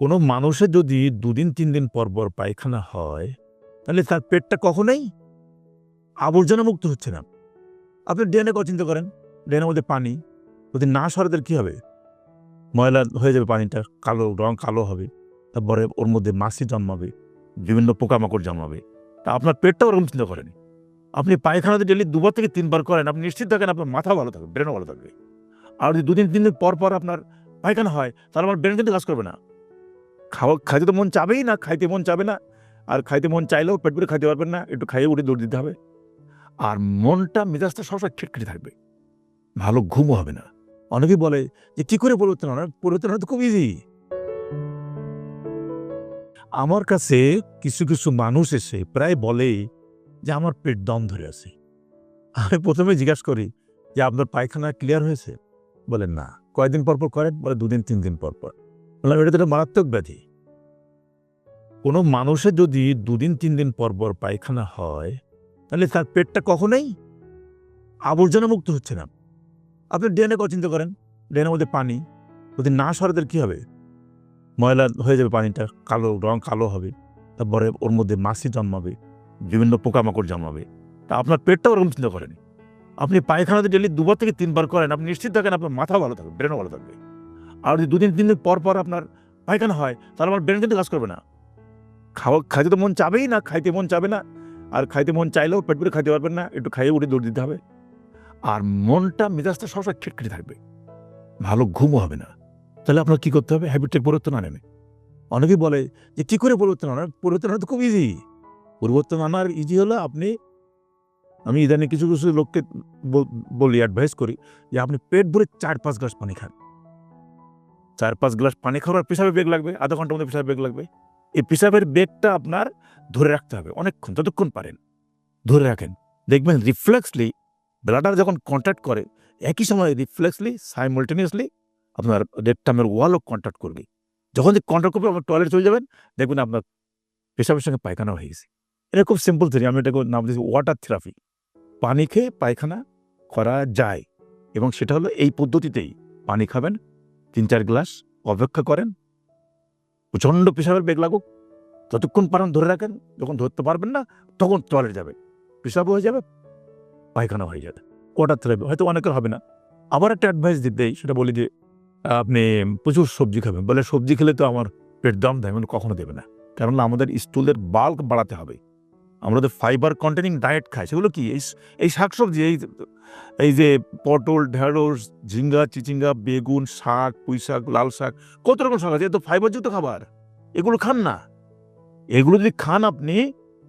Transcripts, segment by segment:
কোনো মানুষের যদি দুদিন তিন দিন পর পর পায়খানা হয়, তাহলে তার পেটটা কখনোই আবর্জনা মুক্ত হচ্ছে না। আপনি ড্রেনে কথা চিন্তা করেন ড্রেনের মধ্যে পানি, যদি না সরে কী হবে? ময়লা হয়ে যাবে পানিটা, কালো রং কালো হবে, তারপরে ওর মধ্যে মাছি জন্মাবে, বিভিন্ন পোকামাকড় জন্মাবে। তা আপনার পেটটাও ওরকম চিন্তা করেন আপনি পায়খানাতে ডেলি দুবার থেকে তিনবার করেন, আপনি নিশ্চিত থাকেন আপনার মাথা ভালো থাকবে ব্রেনও ভালো থাকবে। আর যদি দুদিন তিন দিন পর পর আপনার পায়খানা হয়, তাহলে আমার ব্রেন কিন্তু কাজ করবে না। খাওয়া, খাইতে তো মন চাবেই না, খাইতে মন চাবে না। আর খাইতে মন চাইলেও পেট ভরে খাইতে পারবেন না, একটু খাইয়ে উঠে দৌড় দিতে হবে। আর মনটা, মেজাজটা সবসময় খিটখিটে থাকবে। ভালো ঘুমও হবে না। অনেকেই বলে যে, কী করে পরিবর্তন হয় পরিবর্তন হয় তো খুব ইজি আমার কাছে কিছু কিছু মানুষ এসে প্রায় বলে যে, আমার পেট দম ধরে আছে। আমি প্রথমে জিজ্ঞাসা করি, যে, আপনার পায়খানা ক্লিয়ার হয়েছে? বলেন না। কয়দিন পর পর করেন, বলে, দুদিন তিন দিন পর পর বললাম, এটা তো একটা মারাত্মক ব্যাধি। কোনো মানুষের যদি দুদিন, তিন দিন পর পর পায়খানা হয়, তাহলে তার পেটটা কখনোই আবর্জনা মুক্ত হচ্ছে না। আপনি ড্রেনে চিন্তা করেন ড্রেনের মধ্যে পানি, যদি না সরে তাহলে কী হবে? ময়লা হয়ে যাবে পানিটা, কালো রং কালো হবে, তারপরে ওর মধ্যে মাছি জন্মাবে, বিভিন্ন পোকামাকড় জন্মাবে। তা আপনার পেটটাও ওরকম চিন্তা করেন। আপনি পায়খানাতে ডেলি দুবার থেকে তিনবার করেন, আপনি নিশ্চিত থাকেন আপনার মাথা ভালো থাকবে, ব্রেনও ভালো থাকবে। আর যদি দুদিন, তিন দিন পর পর আপনার পায়খানা হয়, তাহলে আমার ব্রেন কিন্তু কাজ করবে না। খাওয়া, খাইতে তো মন চাবেই না, খাইতে মন চাবে না। আর খাইতে মন চাইলেও পেট ভরে খাইতে পারবেন না, একটু খাইয়ে উঠে দৌড় দিতে হবে। আর মনটা, মেজাজটা সবসময় খিটখিটে থাকবে। ভালো ঘুমও হবে না। তাহলে আপনার কী করতে হবে? হ্যাবিটের পরিবর্তন আনেন। অনেকেই বলে যে, কী করে পরিবর্তন আনার? পরিবর্তন আনা তো খুব ইজি পরিবর্তন আনার ইজি হলো আপনি, আমি ইদানিং কিছু কিছু লোককে বলি অ্যাডভাইস করি যে, আপনি পেট ভরে চার, পাঁচ গ্লাস পানি খান। চার পাঁচ গ্লাস পানি খাওয়ার পেশাবে বেগ লাগবে, আধা ঘণ্টার মধ্যে পেশাবে বেগ লাগবে। এই পেশাবের বেগটা আপনার ধরে রাখতে হবে অনেকক্ষণ, যতক্ষণ পারেন। ধরে রাখেন। দেখবেন রিফ্লেক্সলি ব্লাডার যখন কন্ট্যাক্ট করে, একই সময় রিফ্লেক্সলি সাইমultaneously আপনার রেকটামের ওয়ালও কন্ট্যাক্ট করবে। যখন যে কন্ট্যাক্ট করবে, আপনার টয়লেট চলে যাবেন, দেখবেন আপনার পেশাবের সঙ্গে পায়খানা হয়ে গেছে। এটা খুব সিম্পল থিওরি আমি এটাকে নাম দিয়েছি ওয়াটার থেরাপি পানি খেয়ে পায়খানা করা যায় এবং সেটা হলো এই পদ্ধতিতেই পানি খাবেন তিন চার গ্লাস অপেক্ষা করেন। প্রচণ্ড পেশাবের বেগ লাগুক। যতক্ষণ পারেন ধরে রাখেন, যখন ধরতে পারবেন না, তখন টয়লেট যাবে। পেশাবও হয়ে যাবে, পায়খানা হয়ে যাবে। ওয়াটার থেরাপি হয়তো অনেকের হবে না। আবার একটা অ্যাডভাইস দিতেই সেটা বলি যে, আপনি প্রচুর সবজি খাবেন। বলে সবজি খেলে তো আমার পেট দম দেয় মানে কখনো দেবে না। কারণ আমাদের স্টুলের বাল্ক বাড়াতে হবে। আমরা তো ফাইবার কন্টেনিং ডায়েট খাই, সেগুলো কি? এই এই শাকসবজি, এই এই যে পটল, ঢেঁড়স, ঝিঙ্গা, চিচিঙ্গা, বেগুন, শাক পুঁই শাক লাল শাক, কত রকম শাক আছে? এ তো ফাইবারযুক্ত খাবার। এগুলো খান না। এগুলো যদি খান আপনি,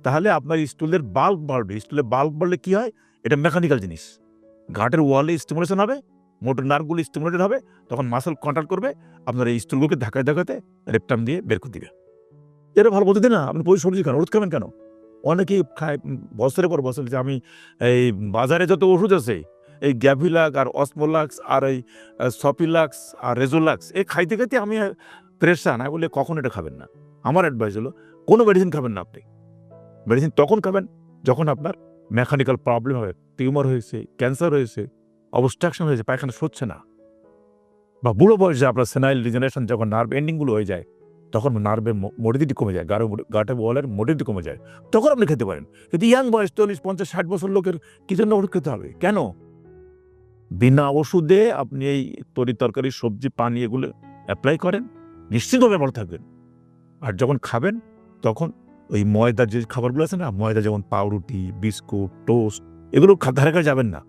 তাহলে আপনার স্টুলের বাল্ব বাড়বে। স্টুলের বাল্ব বাড়লে কি হয়? এটা মেকানিক্যাল জিনিস। ঘাটের ওয়ালে স্টিমুলেশন হবে মোটর নার্ভগুলো স্টিমুলেটেড হবে, তখন মাসেল কন্ট্রাক্ট করবে, আপনার এই স্টুলগুলোকে ধাক্কায় ধাক্কাতে রেপটাম দিয়ে বের করে দিবে। এটা ভালো বলতে না? আপনি পরি সবজি খান, ওষুধ খাবেন কেন? অনেকেই খায় বছরের পর বছর যে আমি এই বাজারে যত ওষুধ আছে, এই গ্যাভিলাক আর অসমোলাক্স আর এই সপিলাক্স আর রেজোলাক্স এই খাইতে খাইতে আমি প্রেশান আমি বলে কখন এটা খাবেন না। আমার অ্যাডভাইস হলো, কোনো মেডিসিন খাবেন না আপনি। মেডিসিন তখন খাবেন যখন আপনার মেকানিক্যাল প্রবলেম হবে টিউমার হয়েছে ক্যান্সার হয়েছে অবস্ট্রাকশন হয়েছে, পায়খানা সরছে না। বা বুড়ো বয়সে আপনার সেনাইল রিজেনারেশন যখন নার্ভ এন্ডিংগুলো হয়ে যায় তখন নার্ভের মোডিটি কমে যায়, গাঢ় গাটে ওয়ালের মোডিটি কমে যায়। তখন আপনি খেতে পারেন। কিন্তু ইয়াং বয়স চল্লিশ, পঞ্চাশ, ষাট বছর লোকের, কি জন্য ওষুধ খেতে হবে? কেন? বিনা ওষুধে আপনি এই তরি তরকারি, সবজি, পানি এগুলো অ্যাপ্লাই করেন নিশ্চিতভাবে ভালো থাকবেন। আর যখন খাবেন, তখন ওই ময়দার যে খাবারগুলো আছে না, ময়দা যেমন পাউরুটি, বিস্কুট, টোস্ট, এগুলো ধারে যাবেন না।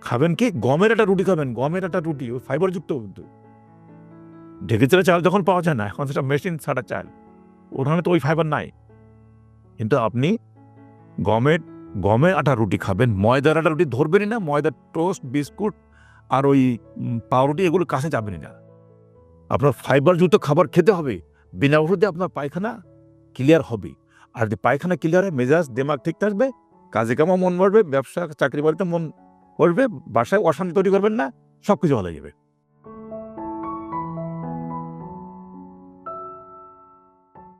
খাবেন কি? গমের একটা রুটি খাবেন, গমের একটা রুটি ফাইবারযুক্ত ঢেকে চেলা চাল যখন পাওয়া যায় না, এখন সেটা মেশিন ছাড়া চাল। ওখানে তো ওই ফাইবার নাই। কিন্তু আপনি গমের গমের আটা রুটি খাবেন, ময়দার আটা রুটি ধরবেনই না ময়দার টোস্ট, বিস্কুট আর ওই পাউরুটি এগুলো কাছে যাবেনই না। আপনার ফাইবারযুক্ত খাবার খেতে হবে, বিনা ওষুধে আপনার পায়খানা ক্লিয়ার হবে। আর যদি পায়খানা ক্লিয়ার হয়, মেজাজ, দেমাগ ঠিক থাকবে, কাজে কামা মন বাড়বে ব্যবসা, চাকরি বাড়িতে মন বসবে, বাসায় অশান্তি তৈরি করবেন না সব কিছু ভালো যাবে।